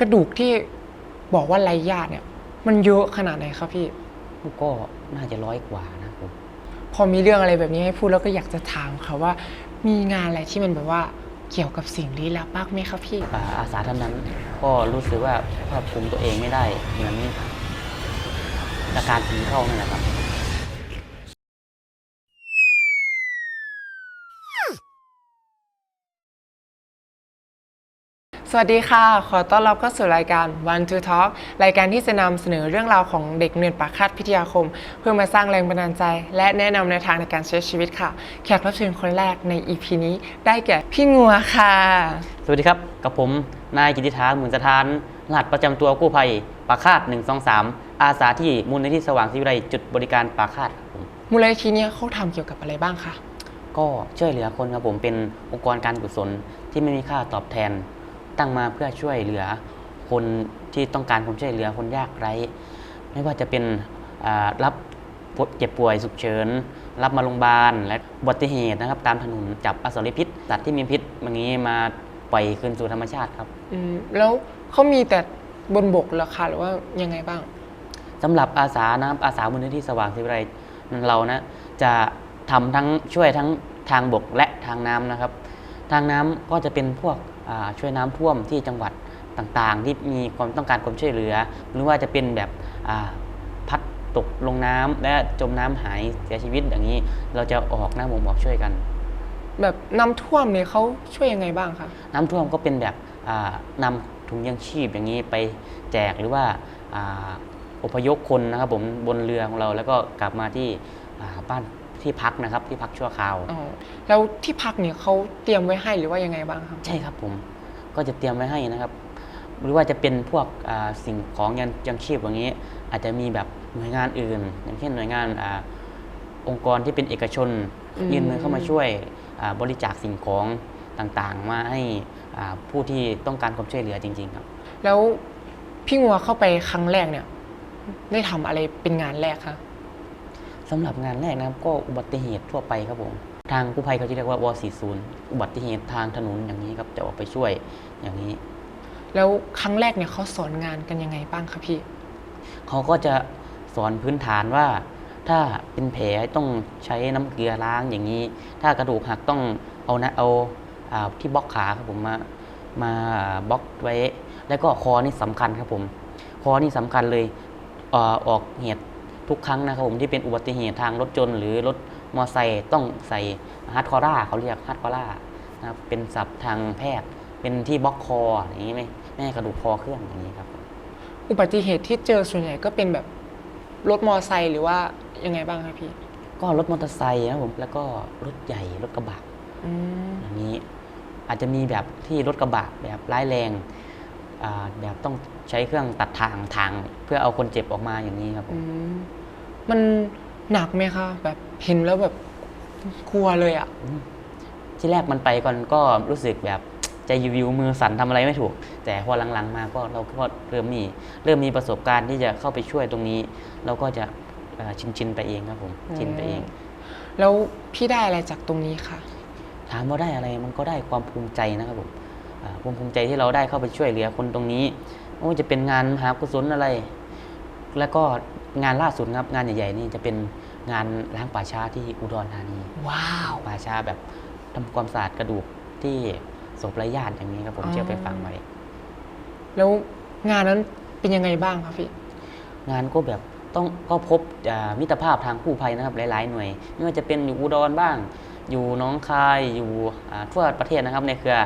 กระดูกที่บอกว่าไร้ญาติเนี่ย มันเยอะขนาดไหนครับพี่ก็น่าจะร้อยกว่านะผมพอมีเรื่องอะไรแบบนี้ให้พูดแล้วก็อยากจะถามค่ะว่า มีงานอะไรที่มันแบบว่าเกี่ยวกับสิ่งลี้ลับบ้างไหมครับพี่อ่าอาสาท่านนั้นก็รู้สึกว่าควบคุมตัวเองไม่ได้เหมือนอาการผีเข้านั่นแหละครับ สวัสดีค่ะ ขอต้อนรับเข้าสู่รายการ One to Talk รายการที่จะนำเสนอเรื่องราวของเด็กเรียนปากคาดพิทยาคม เพื่อมาสร้างแรงบันดาลใจ และแนะนำในวทางในการใช้ชีวิตค่ะ แขกรับเชิญคนแรกใน EP นี้ได้แก่พี่งัวค่ะ สวัสดีครับ กับผม นายกิติธาหมื่นสถาน รหัสประจำตัวกู้ภัยปากคาด 123 อาสาที่มูลนิธิสว่างศิวิไลจุดบริการปากคาดครับผมมูลนิธิเนี้เขาทำเกี่ยวกับอะไรบ้างคะก็ช่วยเหลือคนครับผมเป็นองค์กรการกุศลที่ไม่มีค่าตอบแทน ตั้งมาเพื่อช่วยเหลือ คนที่ต้องการความช่วยเหลือคนยากไร้ ไม่ว่าจะเป็นอ่ารับเจ็บป่วยฉุกเฉิน รับมาโรงพยาบาล และอุบัติเหตุนะครับ ตามถนนจับอสรพิษสัตว์ที่มีพิษอย่างนี้มาปล่อยคืนสู่ธรรมชาติครับอืมแล้วเขามีแต่บนบกเหรอคะหรือว่ายังไงบ้างสำหรับอาสานะครับอาสามูลนิธิสว่างศิวิไลเรานะจะทำทั้งช่วยทั้งทางบกและทางน้ำนะครับ ทางน้ำก็จะเป็นพวกอ่า ช่วยน้ำท่วมที่จังหวัดต่างๆ ที่มีความต้องการความช่วยเหลือ หรือว่าจะเป็นแบบอ่าพัดตกลงน้ำและจมน้ำหายเสียชีวิตอย่างนี้ เราจะออกหน้าบ่งบอกช่วยกัน แบบน้ำท่วมเนี่ยเขาช่วยยังไงบ้างคะน้ำท่วมก็เป็นแบบอ่านำถุงยังชีพอย่างนี้ไปแจกหรือว่าอ่าอพยพคนนะครับผมบนเรือของเราแล้วก็กลับมาที่อ่าบ้าน ที่พักนะครับที่พักชั่วคราว อ๋อแล้วที่พักเนี่ยเขาเตรียมไว้ให้หรือว่ายังไงบ้างครับ ใช่ครับผมก็จะเตรียมไว้ให้นะครับ หรือว่าจะเป็นพวกอ่าสิ่งของยังยังชีพอย่างนี้ อาจจะมีแบบหน่วยงานอื่น อย่างเช่นหน่วยงานอาองค์กรที่เป็นเอกชนอืม ยื่นมือเข้ามาช่วยอ่าบริจาคสิ่งของต่างๆ มาให้อ่าผู้ที่ต้องการความช่วยเหลือจริง ๆ ครับ แล้วพี่งัวเข้าไปครั้งแรกเนี่ย ได้ทำอะไรเป็นงานแรกคะ สำหรับงานแรกนะครับก็อุบัติเหตุทั่วไปครับผมทางกู้ภัยเขาจะเรียกว่าว40อุบัติเหตุทางถนนอย่างนี้ครับจะออกไปช่วยอย่างนี้ แล้วครั้งแรกเนี่ยเขาสอนงานกันยังไงบ้างคะพี่เขาก็จะสอนพื้นฐานว่า ถ้าเป็นแผลต้องใช้น้ำเกลือล้างอย่างนี้ ถ้ากระดูกหักต้องเอานะเอาอ่าที่บล็อกขาครับผมมามาบล็อกไว้ แล้วก็คอนี่สำคัญครับผม คอนี่สำคัญเลยเอ่อออกเหตุ ทุกครั้งนะครับผมที่เป็นอุบัติเหตุทางรถยนต์หรือรถมอเตอร์ไซค์ต้องใส่ฮาร์ดคอร่าเขาเรียกฮาร์ดคอร่านะครับเป็นศัพท์ทางแพทย์เป็นที่บล็อกคออย่างนี้ไหมไม่ให้กระดูกคอเคลื่อนอย่างนี้ครับอุบัติเหตุที่เจอส่วนใหญ่ก็เป็นแบบรถมอไซค์หรือว่ายังไงบ้างคะพี่ ก็รถมอเตอร์ไซค์นะครับผมแล้วก็รถใหญ่รถกระบะอืมอย่างนี้อาจจะมีแบบที่รถกระบะแบบร้ายแรงอ่าแบบต้องใช้เครื่องตัดทางทาง เพื่อเอาคนเจ็บออกมาอย่างนี้ครับผอืม มมันหนักไหมคะ แบบเห็นแล้วแบบกลัวเลยอะ่ะที่แรกมันไปก่อนก็รู้สึกแบบใจวิวมือสั่นทำอะไรไม่ถูก แต่พอหลังๆ มาก็เราก็เริ่มมีเริ่มมีประสบการณ์ที่จะเข้าไปช่วยตรงนี้ เราก็จะเอ่อชินๆไปเองครับผมชินไปเอง แล้วพี่ได้อะไรจากตรงนี้คะถามว่าได้อะไรมันก็ได้ความภูมิใจนะครับผมอ่าความภูมิใจที่เราได้เข้าไปช่วยเหลือคนตรงนี้ไม่ว่าจะเป็นงานมหากุศลอะไร แล้วก็ งานล่าสุดครับงานใหญ่ๆนี่จะเป็นงานล้างป่าช้าที่อุดรธานีว้าวป่าช้าแบบทำความสะอาดกระดูกที่ศพไร้ญาติอย่างนี้ครับผมอ๋อ เชื่อไปฟังไว้แล้วงานนั้นเป็นยังไงบ้างคะพี่ งานก็แบบต้องก็พบอ่ามิตรภาพทางกู้ภัยนะครับ หลาย ๆ หน่วยไม่ว่าจะเป็นอยู่อุดรบ้าง อยู่หน้องคายอยู่อ่าทั่วประเทศนะครับในเครือ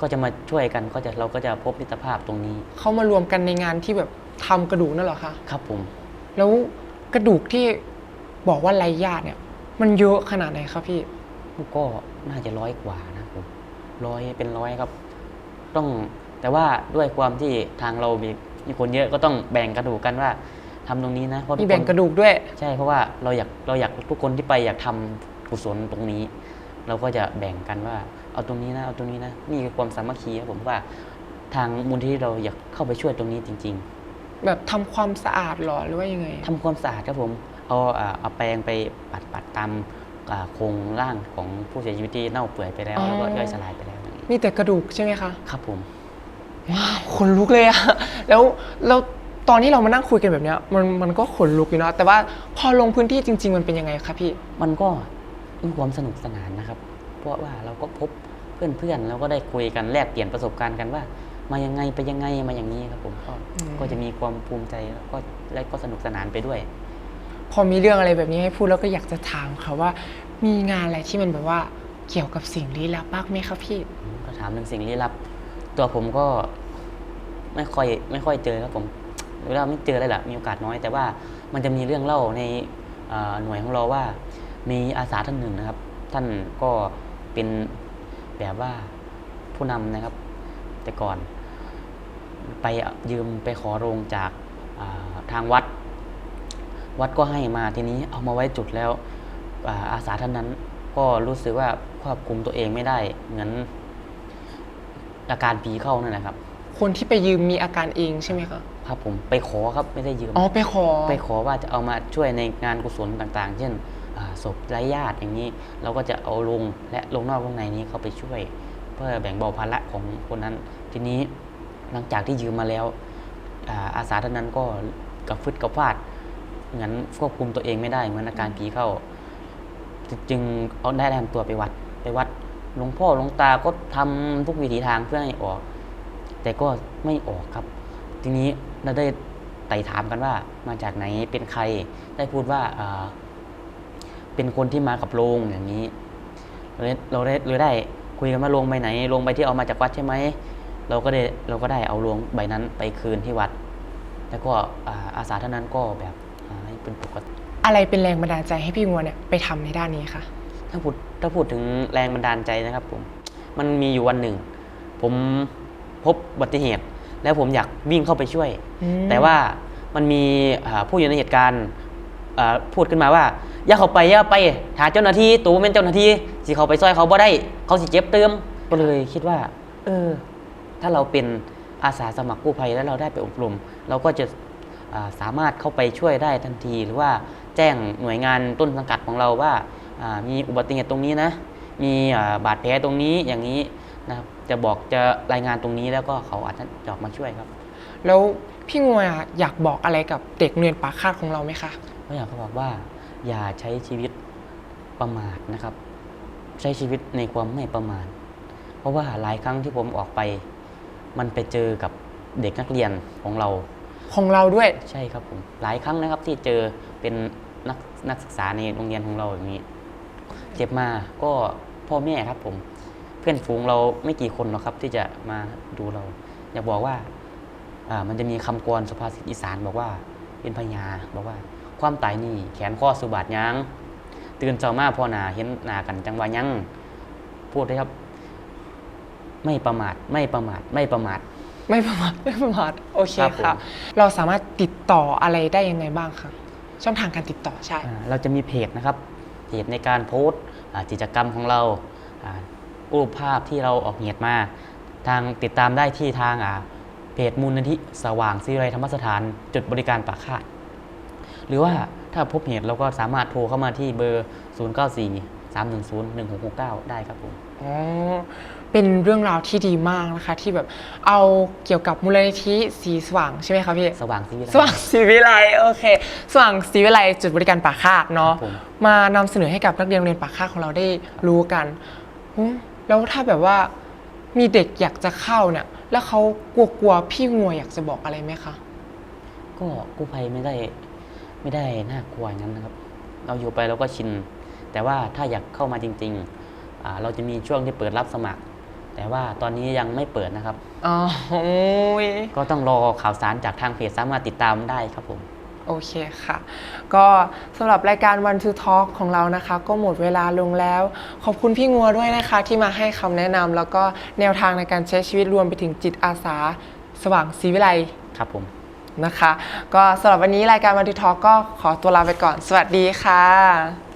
ก็จะมาช่วยกันก็จะเราก็จะพบมิตรภาพตรงนี้ เขามารวมกันในงานที่แบบทำกระดูกนั่นเหรอคะ ครับผม แล้วกระดูกที่บอกว่าไร้ญาติเนี่ย มันเยอะขนาดไหนครับพี่ก็น่าจะร้อยกว่านะผมร้อยเป็นร้อยครับ ต้องแต่ว่าด้วยความที่ทางเรามีมีคนเยอะก็ต้องแบ่งกระดูกกันว่าทำตรงนี้นะเพราะทุมีคนแบ่งกระดูกด้วย ใช่เพราะว่าเราอยากเราอยากทุกคนที่ไปอยากทำกุศลตรงนี้ เราก็จะแบ่งกันว่า เอาตรงนี้นะเอาตรงนี้นะนี่คือความสามัคคีครับผมว่าทางมูลที่เราอยากเข้าไปช่วยตรงนี้จริง แบบทำความสะอาดเหรอหรือว่ายังไงๆทำความสะอาดครับผม เอาอ่าเอาแปรงไปปัดปัดตามอ่าโครงร่างของผู้เสียชีวิตที่เน่าเปื่อยไปแล้ว อ๋อ แล้วก็ย่อยสลายไปแล้วอย่างนี้มีแต่กระดูกใช่ไหมคะครับผม ว้าวขนลุกเลยอะ แล้วแล้วตอนที่เรามานั่งคุยกันแบบเนี้ยมันมันก็ขนลุกอยู่เนาะแต่ว่าพอลงพื้นที่จริง ๆ มันเป็นยังไงคะพี่ มันก็มีความสนุกสนานนะครับ เพราะว่าเราก็พบเพื่อนๆ แล้วก็ได้คุยกันแลกเปลี่ยนประสบการณ์กันว่า มายังไงไปยังไงมาอย่างนี้ครับผมก็อืมก็จะมีความภูมิใจแล้วก็และก็สนุกสนานไปด้วย พอมีเรื่องอะไรแบบนี้ให้พูดแล้วก็อยากจะถามค่ะว่า มีงานอะไรที่มันแบบว่าเกี่ยวกับสิ่งลี้ลับบ้างไหมคะพี่ก็ถามถึงสิ่งลี้ลับ ตัวผมก็ไม่ค่อยไม่ค่อยเจอครับผมเวลาไม่เจอเลยแหละมีโอกาสน้อย แต่ว่ามันจะมีเรื่องเล่าในเอ่อหน่วยของเราว่า มีอาสาท่านหนึ่งนะครับ ท่านก็เป็นแบบว่าผู้นำนะครับ แต่ก่อน ไปยืมไปขอโรงจากอ่าทางวัด วัดก็ให้มาทีนี้เอามาไว้จุดแล้วอ่าอาสาท่านนั้นก็รู้สึกว่าควบคุมตัวเองไม่ได้เหมือนอาการผีเข้านั่นแหละครับ คนที่ไปยืมมีอาการเองใช่ไหมคะครับผมไปขอครับไม่ได้ยืมอ๋อไปขอไปขอว่าจะเอามาช่วยในงานกุศลต่างๆ เช่นอ่าศพไร้ญาติอย่างนี้ เราก็จะเอาลงและลงนอกลงในนี้เข้าไปช่วย เพื่อแบ่งเบาภาระของคนนั้นทีนี้ หลังจากที่ยืมมาแล้วอาสาท่านนั้นก็กระฟึดกระฟาดเหมือนควบคุมตัวเองไม่ได้เหมือนอาการผีเข้า จึงเอาได้นำตัวไปวัด ไปวัดหลวงพ่อหลวงตาก็ทำทุกวิถีทางเพื่อให้ออก แต่ก็ไม่ออกครับ ทีนี้เราได้ไต่ถามกันว่ามาจากไหนเป็นใครได้พูดว่าเป็นคนที่มากับโรงอย่างนี้เราได้เราได้เราได้คุยกันว่าโรงใบไหนโรงใบที่เอามาจากวัดใช่ไหม เราก็ได้เราก็ได้เอาโรงใบนั้นไปคืนที่วัด แล้วก็อ่าอาสาท่านนั้นก็แบบอ่าให้เป็นปกติอะไรเป็นแรงบันดาลใจให้พี่งัวเนี่ยไปทำในด้านนี้คะถ้าพูดถ้าพูดถึงแรงบันดาลใจนะครับผมมันมีอยู่วันหนึ่ง ผมพบอุบัติเหตุ แล้วผมอยากวิ่งเข้าไปช่วยอืมแต่ว่ามันมีอ่าผู้อยู่ในเหตุการณ์อ่าพูดขึ้นมาว่าอย่าเข้าไปอย่าไปหาเจ้าหน้าที่ตูเป็นเจ้าหน้าที่สิเขาไปซอยเขาบ่ได้ เขาสิเจ็บเติมก็เลยคิดว่า เออ ถ้าเราเป็นอาสาสมัครกู้ภัยแล้วเราได้ไปอบรม เราก็จะอ่าสามารถเข้าไปช่วยได้ทันที หรือว่าแจ้งหน่วยงานต้นสังกัดของเราว่าอ่ามีอุบัติเหตุตรงนี้นะ มีอ่าบาดแผลตรงนี้อย่างนี้นะครับจะบอกจะรายงานตรงนี้แล้วก็เขาอาจจะจะออกมาช่วยครับ แล้วพี่งัวอะอยากบอกอะไรกับเด็กเรียนปากคาดของเราไหมคะก็อยากจะบอกว่า อย่าใช้ชีวิตประมาทนะครับ ใช้ชีวิตในความไม่ประมาทเพราะว่าหลายครั้งที่ผมออกไป มันไปเจอกับเด็กนักเรียนของเรา ของเราด้วย ใช่ครับผม หลายครั้งนะครับที่เจอเป็นนักนักศึกษาในโรงเรียนของเราอย่างนี้ เจ็บมาก็พ่อแม่ครับผม เพื่อนฝูงเราไม่กี่คนหรอกครับ ที่จะมาดูเรา อยากบอกว่าอ่า มันจะมีคำกรสุภาษิตอีสานบอกว่า เป็นพญาบอกว่า ความตายนี่แขนข้อสุบาทยังตื่นเช้ามาพอหนาเห็นหนากันจังว่ายังพูดเลยครับ ไม่ประมาทไม่ประมาทไม่ประมาท ไม่ประมาทไม่ประมาทโอเคครับผม ค่ะ เราสามารถติดต่ออะไรได้ยังไงบ้างคะช่องทางการติดต่อใช่ อ่าเราจะมีเพจนะครับเพจในการโพสต์อ่ากิจกรรมของเราอ่ารูปภาพที่เราออกเหตุมา ทางติดตามได้ที่ทางอ่าเพจมูลนิธิสว่างศิริธรรมสถาน จุดบริการปากคาด หรือว่าถ้าพบเหตุเราก็สามารถโทรเข้ามาที่เบอร์ 0 9 4 3 1 0 1 6 6 9 ได้ครับผม อ๋อ เป็นเรื่องราวที่ดีมากนะคะ ที่แบบเอาเกี่ยวกับมูลนิธิสีสว่างใช่ไหมคะพี่ สว่างศิริสว่างศรีวิไลโอเค สว่างศรีวิไลจุดบริการปากคาดเนาะครับผม มานำเสนอให้กับนักเรียนโรงเรียนปากคาดของเราได้รู้กันอืมแล้วถ้าแบบว่ามีเด็กอยากจะเข้าเนี่ย แล้วเขากลัวๆพี่งัวอยากจะบอกอะไรไหมคะก็กู้ภัยไม่ได้ไม่ได้น่ากลัวอย่างนั้นนะครับ เราอยู่ไปเราก็ชิน แต่ว่าถ้าอยากเข้ามาจริงๆอ่าเราจะมีช่วงที่เปิดรับสมัคร แต่ว่าตอนนี้ยังไม่เปิดนะครับ อ๋อโอ้ยก็ต้องรอข่าวสารจากทางเพจสามารถติดตามได้ครับผม โอเคค่ะ ก็สำหรับรายการ One to Talk ของเรานะคะ ก็หมดเวลาลงแล้ว ขอบคุณพี่งัวด้วยนะคะ ที่มาให้คำแนะนำแล้วก็แนวทางในการใช้ชีวิตรวมไปถึงจิตอาสา สว่างศรีวิไลครับผม นะคะ ก็สำหรับวันนี้รายการ One to Talk ก็ขอตัวลาไปก่อน สวัสดีค่ะ